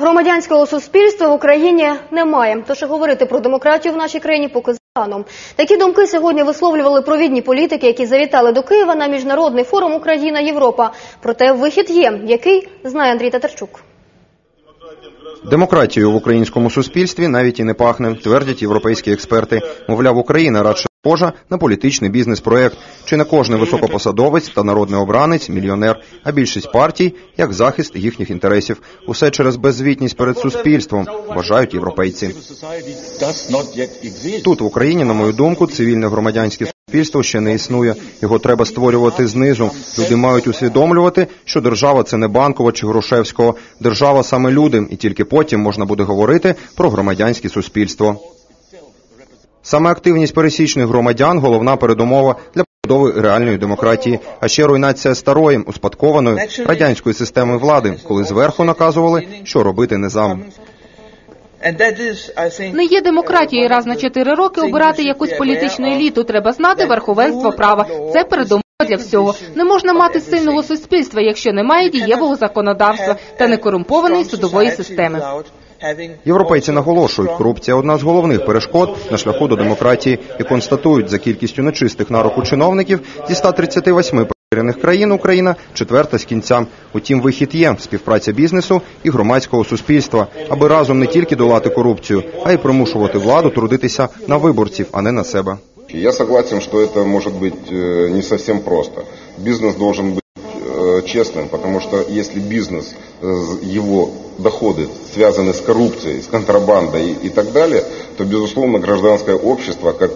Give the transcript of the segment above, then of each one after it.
Громадянського суспільства в Україні немає. Тож говорити про демократію в нашій країні поки заном. Такі думки сьогодні висловлювали провідні політики, які завітали до Києва на міжнародний форум Україна Європа. Проте вихід є, який знає Андрій Татарчук. Демократією в українському суспільстві навіть і не пахне, твердять європейські експерти. Мовляв, Україна радше схожа на політичний бізнес-проект. Чи не кожний високопосадовець та народний обранець мільйонер, а більшість партій як захист їхніх інтересів. Усе через беззвітність перед суспільством, вважають європейці. Тут в Україні, на мою думку, цивільне громадянське суспільство ще не існує. Його треба створювати знизу. Люди мають усвідомлювати, що держава це не банкова чи Грушевського. Держава саме люди, і тільки потім можна буде говорити про громадянське суспільство. Саме активність пересічних громадян головна передумова для побудови реальної демократії, а ще руйнація старої, успадкованої радянської системи влади, коли зверху наказували, що робити низам. Не є демократією раз на чотири роки обирати якусь політичну еліту. Треба знати верховенство права. Це передумова для всього. Не можна мати сильного суспільства, якщо немає дієвого законодавства та некорумпованої судової системи. Європейці наголошують, корупція одна з головних перешкод на шляху до демократії і констатують за кількістю нечистих на руку чиновників зі 138 перевірених країн Україна четверта з кінця. Утім, вихід є співпраця бізнесу і громадського суспільства, аби разом не тільки долати корупцію, а й примушувати владу трудитися на виборців, а не на себе. Я согласен, что это может быть э, не совсем просто. Бизнес должен быть э, честным, потому что если бизнес, э, его доходы связаны с коррупцией, с контрабандой и так далее, то, безусловно, гражданское общество, как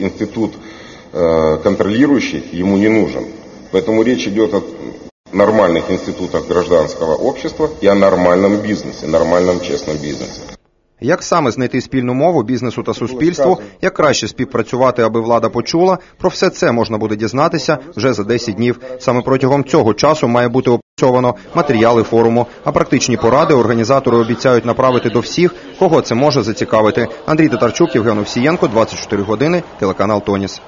институт контролирующий, ему не нужен. Поэтому речь идет о нормальных институтах гражданского общества и о нормальном бизнесе, нормальном честном бизнесе. Як саме знайти спільну мову бізнесу та суспільству, як краще співпрацювати, аби влада почула, про все це можна буде дізнатися вже за 10 днів. Саме протягом цього часу має бути опрацьовано матеріали форуму, а практичні поради організатори обіцяють направити до всіх, кого це може зацікавити. Андрій Татарчук, Євген Овсієнко, 24 години, телеканал Тоніс.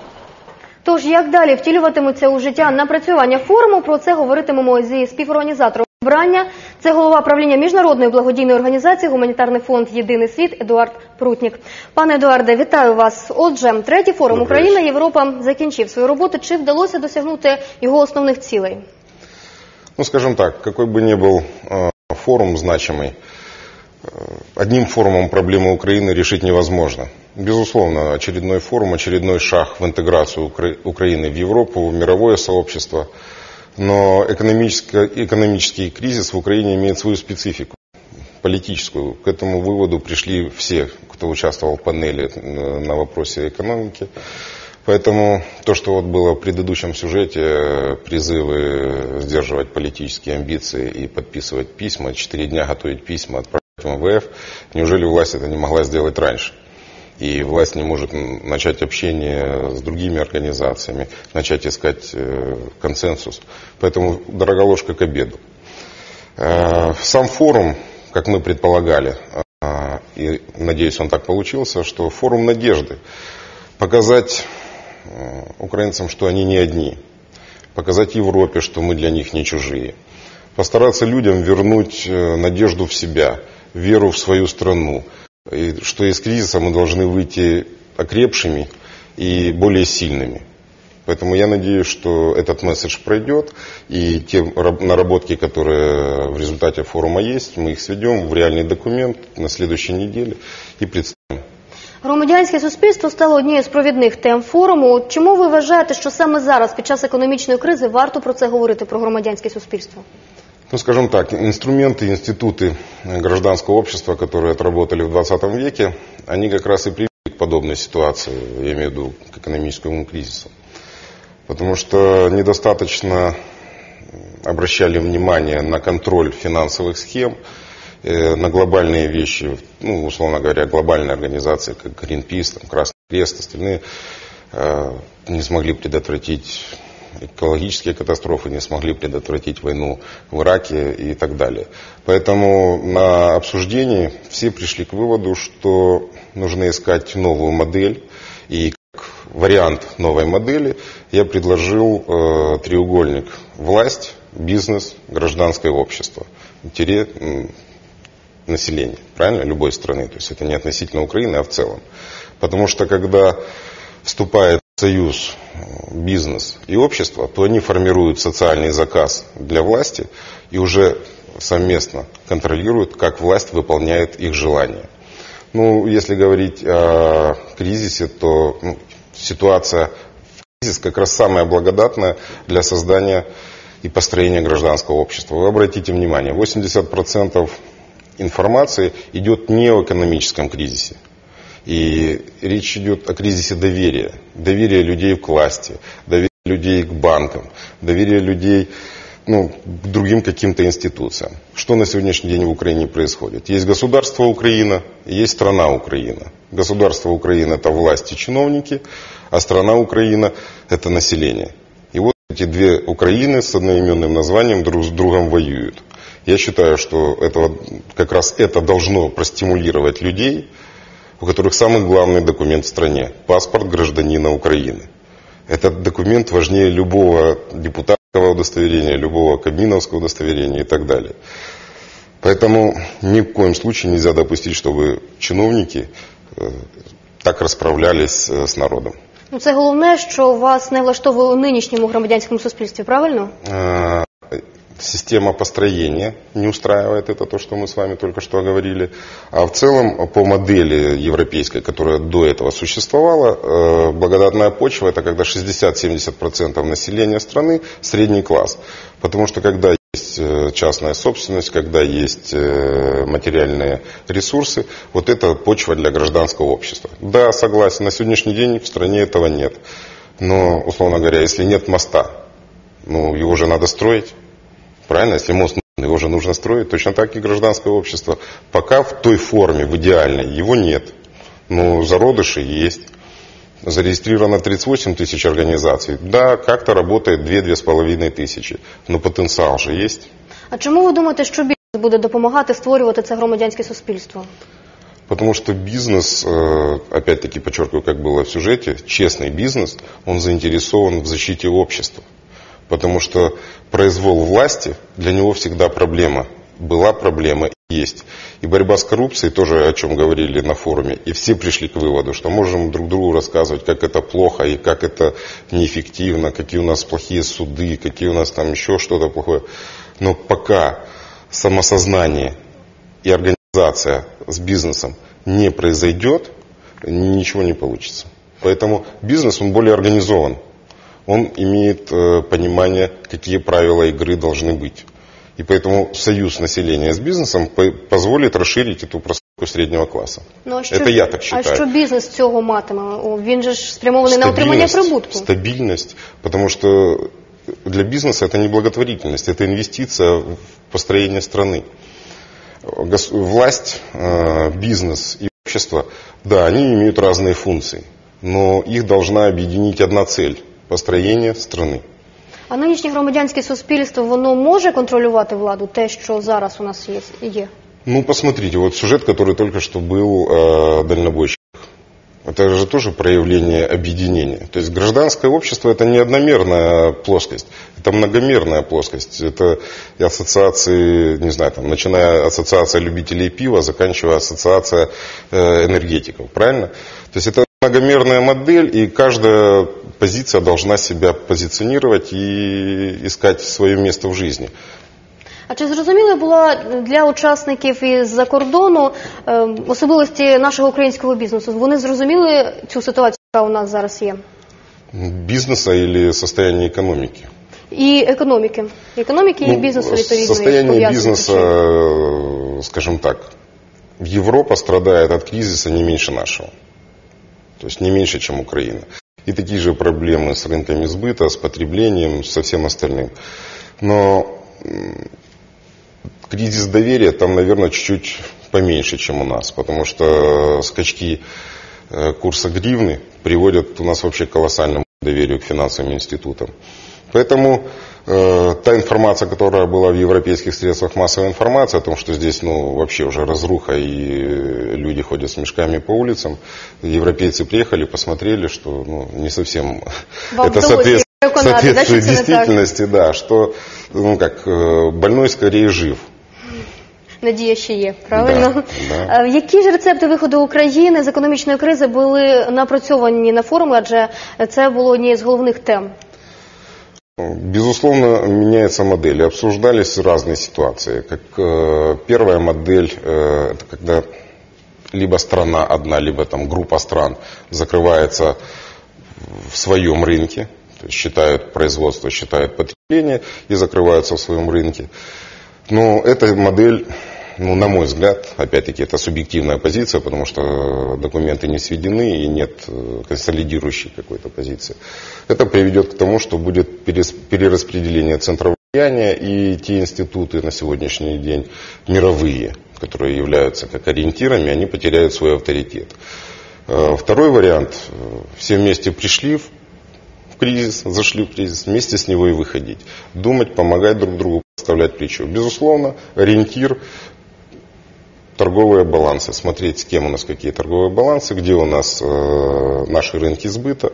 Тож як далі втілюватимуться у життя напрацювання форуму? Про це говоритимемо зі співорганізатором збрання. Це голова правління міжнародної благодійної організації Гуманітарний фонд Єдиний світ Едуард Прутнік. Пане Едуарде, вітаю вас. Отже, третій форум Україна Європа закінчив свою роботу. Чи вдалося досягнути його основних цілей? Ну, скажем так, какой бы ни был э, форум значимый, э, одним форумом проблемы Украины решить невозможно. Безусловно, очередной форум, очередной шаг в интеграцию Укра Украины в Европу, в мировое сообщество. Но экономический, экономический кризис в Украине имеет свою специфику политическую. К этому выводу пришли все, кто участвовал в панели на вопросе экономики. Поэтому то, что вот было в предыдущем сюжете, призывы сдерживать политические амбиции и подписывать письма, четыре дня готовить письма, отправить в МВФ, неужели власть это не могла сделать раньше? И власть не может начать общение с другими организациями, начать искать консенсус. Поэтому дорога ложка к обеду. Сам форум, как мы предполагали, и надеюсь, он так получился, что форум надежды. Показать украинцам, что они не одни. Показать Европе, что мы для них не чужие. Постараться людям вернуть надежду в себя, веру в свою страну, и что из кризиса мы должны выйти окрепшими и более сильными. Поэтому я надеюсь, что этот месседж пройдет, и те наработки, которые в результате форума есть, мы их сведем в реальный документ на следующей неделе и представим. Громадянське суспільство стало однією з провідних тем форуму. Чому ви вважаєте, що саме зараз, під час економічної кризи, варто про це говорити про громадянське суспільство? Ну, скажем так, инструменты, институты гражданского общества, которые отработали в 20 веке, они как раз и привели к подобной ситуации, я имею в виду к экономическому кризису. Потому что недостаточно обращали внимание на контроль финансовых схем, на глобальные вещи, ну, условно говоря, глобальные организации, как Greenpeace, там, Красный Крест, остальные, не смогли предотвратить экологические катастрофы, не смогли предотвратить войну в Ираке и так далее. Поэтому на обсуждении все пришли к выводу, что нужно искать новую модель. И как вариант новой модели я предложил э, треугольник власть, бизнес, гражданское общество. Тире, населения, правильно, любой страны. То есть это не относительно Украины, а в целом. Потому что когда вступает союз бизнес и общество, то они формируют социальный заказ для власти и уже совместно контролируют, как власть выполняет их желания. Ну, если говорить о кризисе, то ну, ситуация в кризис как раз самая благодатная для создания и построения гражданского общества. Вы обратите внимание, 80% информации идет не о экономическом кризисе. И речь идет о кризисе доверия. Доверия людей к власти, доверия людей к банкам, доверия людей ну, к другим каким-то институциям. Что на сегодняшний день в Украине происходит? Есть государство Украина, есть страна Украина. Государство Украина – это власти чиновники, а страна Украина – это население. И вот эти две Украины с одноименным названием друг с другом воюют. Я считаю, что этого, как раз это должно простимулировать людей, у которых самый главный документ в стране – паспорт гражданина Украины. Этот документ важнее любого депутатского удостоверения, любого кабиновского удостоверения и так далее. Поэтому ни в коем случае нельзя допустить, чтобы чиновники э, так розправлялись э, з народом. Ну, це головне, що вас не влаштовує у нинішньому громадянському суспільстві, правильно? Э, система построения не устраивает, это то, что мы с вами только что говорили. А в целом по модели европейской, которая до этого существовала, э, благодатная почва это когда 60-70% населения страны средний класс. Потому что когда есть э, частная собственность, когда есть э, материальные ресурсы, вот это почва для гражданского общества. Да, согласен, на сегодняшний день в стране этого нет. Но, условно говоря, если нет моста, ну, его же надо строить. Правильно? Если мост нужен, его же нужно строить. Точно так и гражданское общество. Пока в той форме, в идеальной, его нет. Но зародыши есть. Зарегистрировано 38 тысяч организаций. Да, как-то работает 2-2,5 тисячі. Но потенціал же есть. А чому ви думаєте, що бізнес буде допомагати створювати це громадянське суспільство? Потому что бизнес, э, опять-таки подчеркиваю, как было в сюжете, честный бизнес, он заинтересован в защите общества. Потому что произвол власти для него всегда проблема. Была проблема и есть. И борьба с коррупцией, тоже о чем говорили на форуме, и все пришли к выводу, что можем друг другу рассказывать, как это плохо и как это неэффективно, какие у нас плохие суды, какие у нас там еще что-то плохое. Но пока самосознание и организация с бизнесом не произойдет, ничего не получится. Поэтому бизнес, он более организован он имеет э, понимание, какие правила игры должны быть. И поэтому союз населения с бизнесом по- позволит расширить эту прослойку среднего класса. Ну, а що, Это я так считаю. А що бізнес цього матиме? Він же ж спрямований на отримання прибутку. Стабильность, потому что для бизнеса это не благотворительность, это инвестиция в построение страны. Гос- Власть, э, бизнес и общество, да, они имеют разные функции, но их должна объединить одна цель – построение страны. А нинішнє громадянське суспільство воно може контролювати владу, те, що зараз у нас є. є? Ну, посмотрите, вот сюжет, который только что был о дальнобойщиках. Это же тоже проявление объединения. То есть гражданское общество это не одномерная плоскость, это многомерная плоскость. Это и ассоциации, не знаю, там, начиная ассоциация любителей пива, заканчивая ассоциация э, энергетиков, правильно? То есть это многомерная модель, и каждая позиция должна себя позиционировать и искать свое место в жизни. А чи зрозуміло була для учасників із-за кордону е, особливості нашого українського бізнесу? Вони зрозуміли цю ситуацію, яка у нас зараз є? Бизнеса или состояния экономики. І економіки. І економіки, і Ну, бізнесу відповідно. Состояние пов'язані бизнеса, з чим. э, скажем так, Европа страдает от кризиса не меньше нашего. То есть не меньше, чем Украина. И такие же проблемы с рынками сбыта, с потреблением, со всем остальным. Но кризис доверия там, наверное, чуть-чуть поменьше, чем у нас. Потому что скачки э, курса гривны приводят у нас вообще к колоссальному доверию к финансовым институтам. Поэтому та информация, которая была в европейских средствах массовой информации, о том, что здесь ну, вообще уже разруха и э, люди ходят с мешками по улицам, европейцы приехали, посмотрели, что ну, не совсем Вам это удалось соответствует, их переконать, да, соответствует что это не так? действительности, да, что ну, как, э, больной скорее жив. надія ще є, правильно? Да, да. Е, Які ж рецепти виходу України з економічної кризи були напрацьовані на форумі, адже це було однією з головних тем? Безусловно, меняется модель. Обсуждались разные ситуации. Как э, первая модель, э, это когда либо страна одна, либо там группа стран закрывается в своем рынке, считают производство, считают потребление и закрываются в своем рынке. Но эта модель, ну, на мой взгляд, опять-таки, это субъективная позиция, потому что документы не сведены и нет э, консолидирующей какой-то позиции. Это приведет к тому, что будет перераспределение центров влияния и те институты на сегодняшний день мировые, которые являются как ориентирами, они потеряют свой авторитет. Э, Второй вариант. э, Все вместе пришли в кризис, зашли в кризис, вместе с него и выходить. Думать, помогать друг другу, подставлять плечо. Безусловно, ориентир торговые балансы, смотреть, с кем у нас какие торговые балансы, где у нас э, наши рынки сбыта.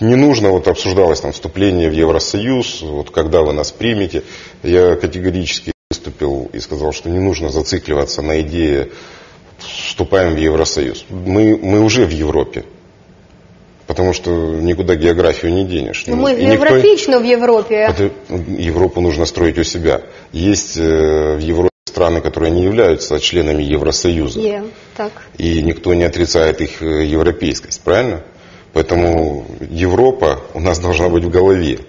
Не нужно, вот обсуждалось там вступление в Евросоюз, вот когда вы нас примете. Я категорически выступил и сказал, что не нужно зацикливаться на идее вступаем в Евросоюз. Мы, мы уже в Европе. Потому что никуда географию не денешь. Ну, Ми И никто- географічно в Європі. это Европу нужно строить у себя. Есть э, в Европе страны, которые не являются членами Евросоюза. Є, так. И никто не отрицает их э, европейскость, правильно? Поэтому Европа у нас должна быть в голове.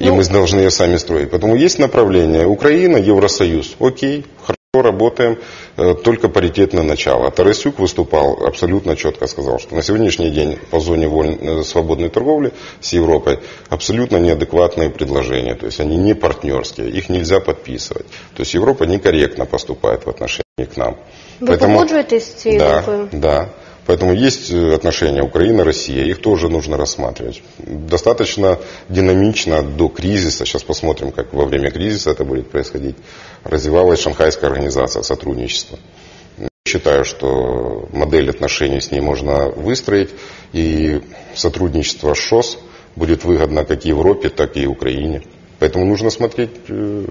И Ну- мы должны ее сами строить. Поэтому есть направление. Украина, Евросоюз. Окей, хорошо, работаем. Э, Только паритетное начало. Тарасюк выступал, абсолютно четко сказал, что на сегодняшний день по зоне воль- э, свободной торговли с Европой абсолютно неадекватные предложения. То есть они не партнерские, их нельзя подписывать. То есть Европа некорректно поступает в отношении к нам. Ви погоджуєтесь з цією Да, думкою? да. Поэтому есть э, отношения Украина-Россия, их тоже нужно рассматривать. Достаточно динамично до кризиса, сейчас посмотрим, как во время кризиса это будет происходить, развивалась Шанхайская организация сотрудничества. Считаю, что модель отношений с ней можно выстроить, и сотрудничество ШОС будет выгодно как Европе, так и Украине. Поэтому нужно смотреть э,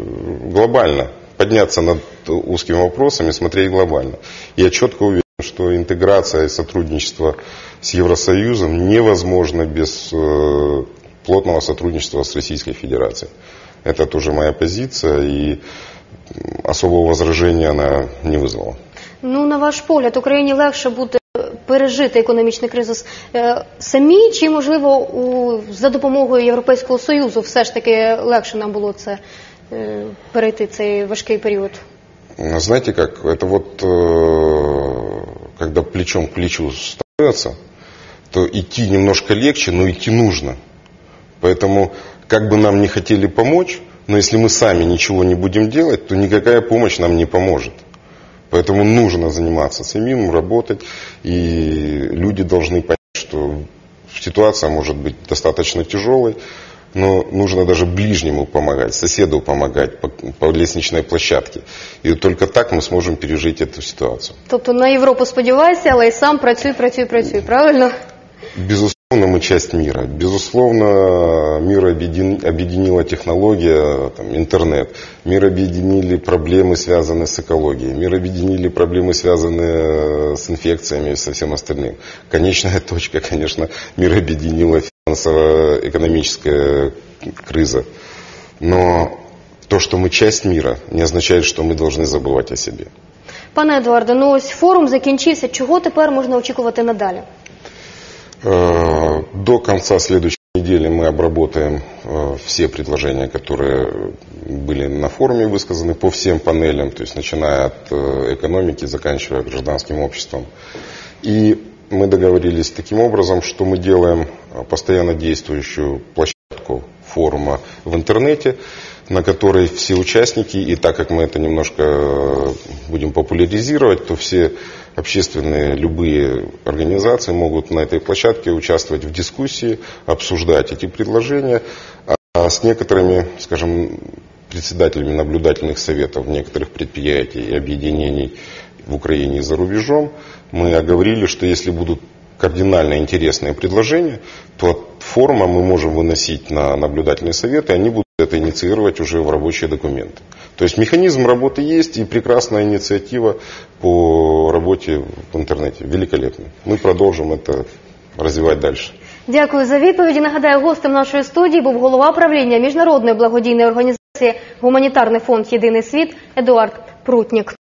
глобально, подняться над узкими вопросами, смотреть глобально. Я четко уверен, что интеграция и сотрудничество с Евросоюзом невозможно без э, плотного сотрудничества с Российской Федерацией. Это тоже моя позиция, и м, особого возражения она не вызвала. Ну, на ваш погляд, Україні легше буде пережити економічний кризис е, самі, чи можливо у, за допомогою Європейського Союзу все ж таки легше нам було це е, перейти цей важкий період? А Знаете как, это вот э, когда плечом к плечу становятся, то идти немножко легче, но идти нужно. Поэтому, как бы нам не хотели помочь, но если мы сами ничего не будем делать, то никакая помощь нам не поможет. Поэтому нужно заниматься самим, работать, и люди должны понять, что ситуация может быть достаточно тяжелой, но нужно даже ближнему помогать, соседу помогать по, по лестничной площадке. И только так мы сможем пережить эту ситуацию. Тобто на Європу сподівайся, але й сам працюй, працюй, працюй, правильно? Безусловно, мы часть мира. Безусловно, мир объедин- объединила технология, там, интернет. Мир объединили проблемы, связанные с экологией. Мир объединили проблемы, связанные с инфекциями и со всем остальным. Конечная точка, конечно, мир объединила финансово-экономическая криза. Но то, что мы часть мира, не означает, что мы должны забывать о себе. Пане Едуарде, ну ось форум закінчився. Чого тепер можна очікувати надалі? Э, До конца следующей недели мы обработаем э, все предложения, которые были на форуме высказаны по всем панелям, то есть начиная от э, экономики, заканчивая гражданским обществом. И мы договорились таким образом, что мы делаем э, постоянно действующую площадку форума в интернете, на которой все участники, и так как мы это немножко э, будем популяризировать, то все общественные, любые организации могут на этой площадке участвовать в дискуссии, обсуждать эти предложения, а с некоторыми, скажем, председателями наблюдательных советов некоторых предприятий и объединений в Украине и за рубежом, мы оговорили, что если будут кардинально интересные предложения, то от форума мы можем выносить на наблюдательные советы, они будут это инициировать уже в рабочие документы. То есть механизм работы есть и прекрасная инициатива по работе в интернете. Великолепно. Мы продолжим это развивать дальше. Дякую за відповіді. Нагадаю, гостем нашої студії був голова правління міжнародної благодійної організації Гуманітарний фонд Єдиний світ Едуард Прутнік.